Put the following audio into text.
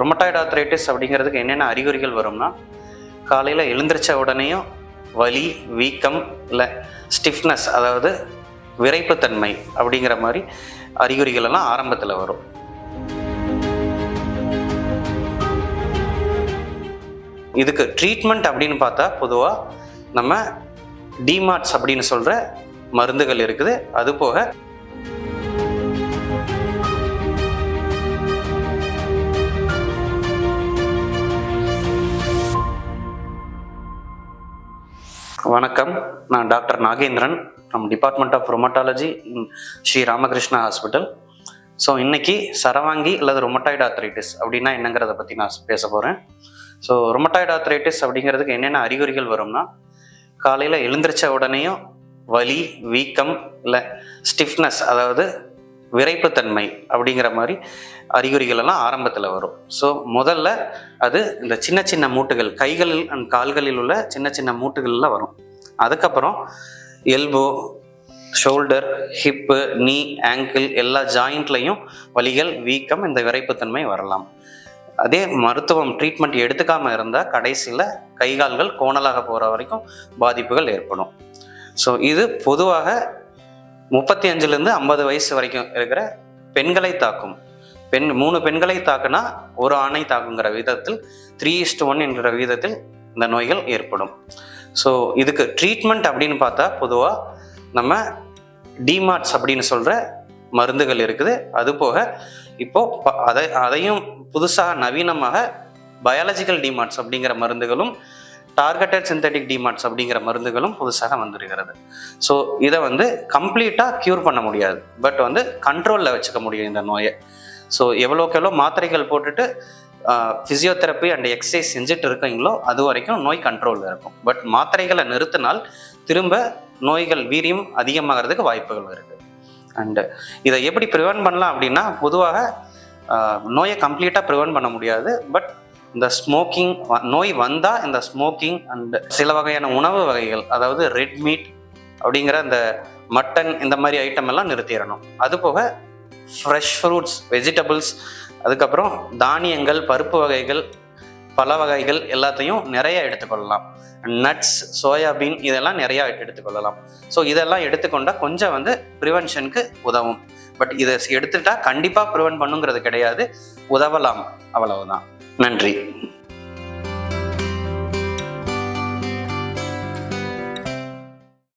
Rheumatoid arthritis அப்படிங்கிறதுக்கு என்னென்ன அறிகுறிகள் வரும்னா காலையில் எழுந்திரிச்ச உடனேயும் வலி வீக்கம் இல்லை ஸ்டிஃப்னஸ் அதாவது விரைப்புத்தன்மை அப்படிங்கிற மாதிரி அறிகுறிகள் எல்லாம் ஆரம்பத்தில் வரும். இதுக்கு ட்ரீட்மெண்ட் அப்படின்னு பார்த்தா பொதுவாக நம்ம டிமார்ட்ஸ் அப்படின்னு சொல்கிற மருந்துகள் இருக்குது. அது போக வணக்கம். நான் டாக்டர் நாகேந்திரன் நம்ம department of rheumatology Sri Ramakrishna hospital. So இன்னைக்கு சரவாங்கி அல்லது ரொமட்டாய்டு ஆர்த்ரைட்டிஸ் அப்படின்னா என்னங்கிறத பற்றி நான் பேச போகிறேன் ஸோ ரொமட்டாய்டு ஆர்த்ரைட்டிஸ் அப்படிங்கிறதுக்கு என்னென்ன அறிகுறிகள் வரும்னா காலையில் எழுந்திரிச்ச உடனேயும் வலி வீக்கம் இல்லை ஸ்டிஃப்னஸ் அதாவது விரைப்புத்தன்மை அப்படிங்கிற மாதிரி அறிகுறிகள் எல்லாம் ஆரம்பத்தில் வரும். ஸோ முதல்ல அது இந்த சின்ன சின்ன மூட்டுகள் கைகளில் அண்ட் கால்களில் உள்ள சின்ன சின்ன மூட்டுகளில் வரும். அதுக்கப்புறம் elbow shoulder hip knee ankle எல்லா ஜாயிண்ட்லையும் வலிகள் வீக்கம் இந்த விரைப்புத்தன்மை வரலாம். அதே மருத்துவம் ட்ரீட்மெண்ட் எடுத்துக்காமல் இருந்தால் கடைசியில் கை கால்கள் கோணலாக போகிற வரைக்கும் பாதிப்புகள் ஏற்படும். ஸோ இது பொதுவாக முப்பத்தி அஞ்சுலேருந்து ஐம்பது வயசு வரைக்கும் இருக்கிற பெண்களை தாக்கும். பெண் மூணு பெண்களை தாக்குனா ஒரு ஆணை தாக்குங்கிற விதத்தில் த்ரீ இஸ்ட் ஒன் என்கிற விதத்தில் இந்த நோய்கள் ஏற்படும். ஸோ இதுக்கு ட்ரீட்மெண்ட் அப்படின்னு பார்த்தா பொதுவாக நம்ம டிமார்ட்ஸ் அப்படின்னு சொல்கிற மருந்துகள் இருக்குது. அது போக இப்போது ப- அதை அதையும் புதுசாக நவீனமாக பயாலஜிக்கல் டிமார்ட்ஸ் அப்படிங்கிற மருந்துகளும் டார்கெட்டட் சிந்தட்டிக் டிமார்ட்ஸ் அப்படிங்கிற மருந்துகளும் புதுசாக வந்திருக்கிறது ஸோ இதை வந்து கம்ப்ளீட்டாக க்யூர் பண்ண முடியாது. பட் வந்து கண்ட்ரோலில் வச்சுக்க முடியும் இந்த நோயை. ஸோ எவ்வளோக்கு எவ்வளோ மாத்திரைகள் போட்டுட்டு ஃபிசியோதெரப்பி அண்ட் எக்ஸசைஸ் செஞ்சுட்டு இருக்கீங்களோ அது வரைக்கும் நோய் கண்ட்ரோலில் இருக்கும். பட் மாத்திரைகளை நிறுத்தினால் திரும்ப நோய்கள் வீரியம் அதிகமாகிறதுக்கு வாய்ப்புகள் இருக்குது அண்டு இதை எப்படி ப்ரிவென்ட் பண்ணலாம் அப்படின்னா பொதுவாக நோயை கம்ப்ளீட்டாக ப்ரிவென்ட் பண்ண முடியாது. பட் இந்த ஸ்மோக்கிங் நோய் வந்தால் இந்த ஸ்மோக்கிங் அண்ட் சில வகையான உணவு வகைகள் அதாவது ரெட் மீட் அப்படிங்கிற இந்த மட்டன் இந்த மாதிரி ஐட்டம் எல்லாம் நிறுத்திடணும். அது போக ஃப்ரெஷ் ஃப்ரூட்ஸ் வெஜிடபிள்ஸ் அதுக்கப்புறம் தானியங்கள் பருப்பு வகைகள் பல வகைகள் எல்லாத்தையும் நிறைய எடுத்துக்கொள்ளலாம். நட்ஸ் சோயாபீன் இதெல்லாம் நிறைய எடுத்துக்கொள்ளலாம். ஸோ இதெல்லாம் எடுத்துக்கொண்டால் கொஞ்சம் வந்து ப்ரிவென்ஷனுக்கு உதவும். பட் இதை எடுத்துட்டா கண்டிப்பாக ப்ரிவென்ட் பண்ணுங்கிறது கிடையாது. உதவலாம் அவ்வளவுதான். நன்றி.